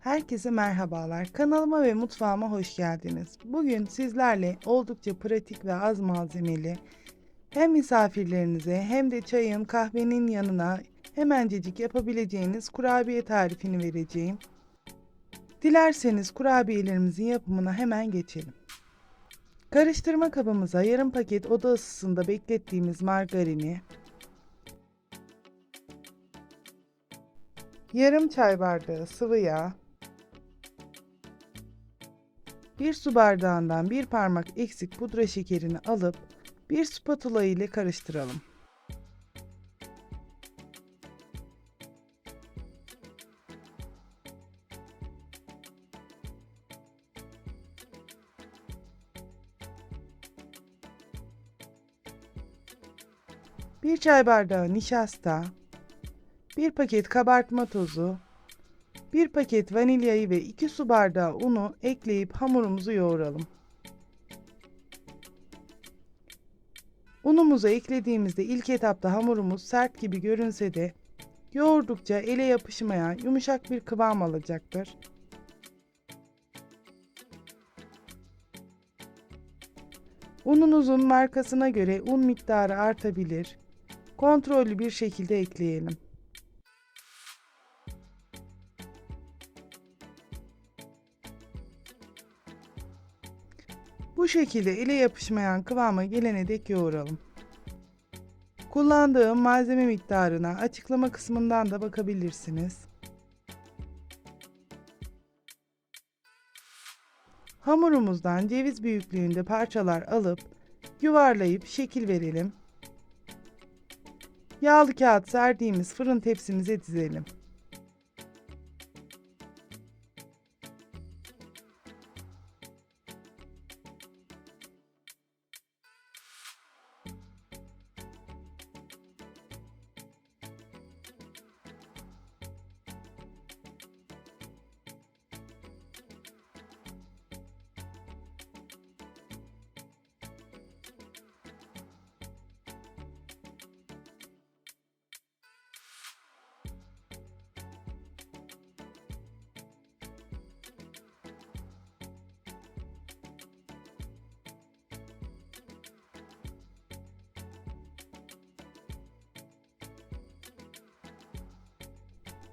Herkese merhabalar. Kanalıma ve mutfağıma hoş geldiniz. Bugün sizlerle oldukça pratik ve az malzemeli hem misafirlerinize hem de çayın, kahvenin yanına hemencecik yapabileceğiniz kurabiye tarifini vereceğim. Dilerseniz kurabiyelerimizin yapımına hemen geçelim. Karıştırma kabımıza yarım paket oda ısısında beklettiğimiz margarini, yarım çay bardağı sıvı yağ, bir su bardağından bir parmak eksik pudra şekerini alıp bir spatula ile karıştıralım. Bir çay bardağı nişasta, bir paket kabartma tozu, bir paket vanilyayı ve 2 su bardağı unu ekleyip hamurumuzu yoğuralım. Unumuzu eklediğimizde ilk etapta hamurumuz sert gibi görünse de yoğurdukça ele yapışmayan yumuşak bir kıvam alacaktır. Ununuzun markasına göre un miktarı artabilir. Kontrollü bir şekilde ekleyelim. Bu şekilde ele yapışmayan kıvama gelene dek yoğuralım. Kullandığım malzeme miktarına açıklama kısmından da bakabilirsiniz. Hamurumuzdan ceviz büyüklüğünde parçalar alıp yuvarlayıp şekil verelim. Yağlı kağıt serdiğimiz fırın tepsimize dizelim.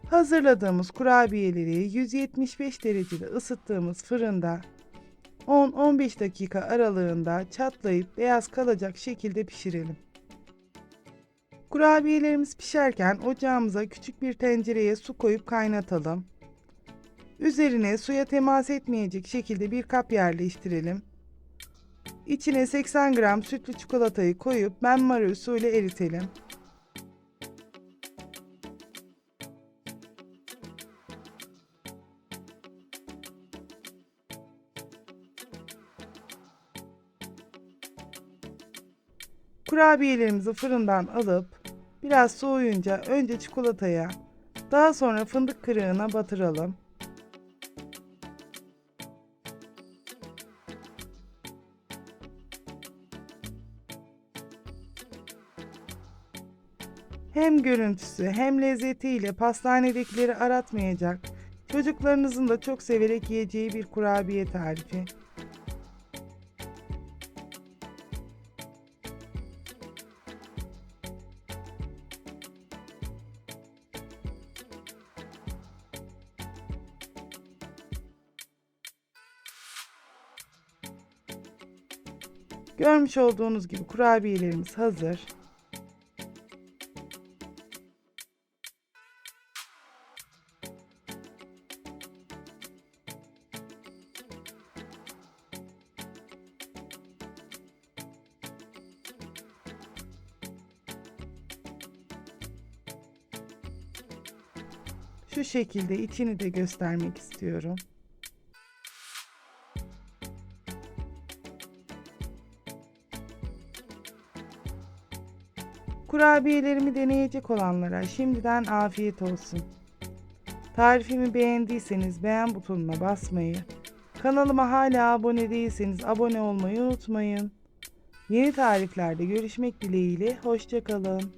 Hazırladığımız kurabiyeleri 175 derecede ısıttığımız fırında 10-15 dakika aralığında çatlayıp beyaz kalacak şekilde pişirelim. Kurabiyelerimiz pişerken ocağımıza küçük bir tencereye su koyup kaynatalım. Üzerine suya temas etmeyecek şekilde bir kap yerleştirelim. İçine 80 gram sütlü çikolatayı koyup benmari usulü eritelim. Kurabiyelerimizi fırından alıp biraz soğuyunca önce çikolataya, daha sonra fındık kırığına batıralım. Hem görüntüsü hem lezzetiyle pastanedekileri aratmayacak, çocuklarınızın da çok severek yiyeceği bir kurabiye tarifi. Görmüş olduğunuz gibi kurabiyelerimiz hazır. Şu şekilde içini de göstermek istiyorum. Kurabiyelerimi deneyecek olanlara şimdiden afiyet olsun. Tarifimi beğendiyseniz beğen butonuna basmayı, kanalıma hala abone değilseniz abone olmayı unutmayın. Yeni tariflerde görüşmek dileğiyle, hoşçakalın.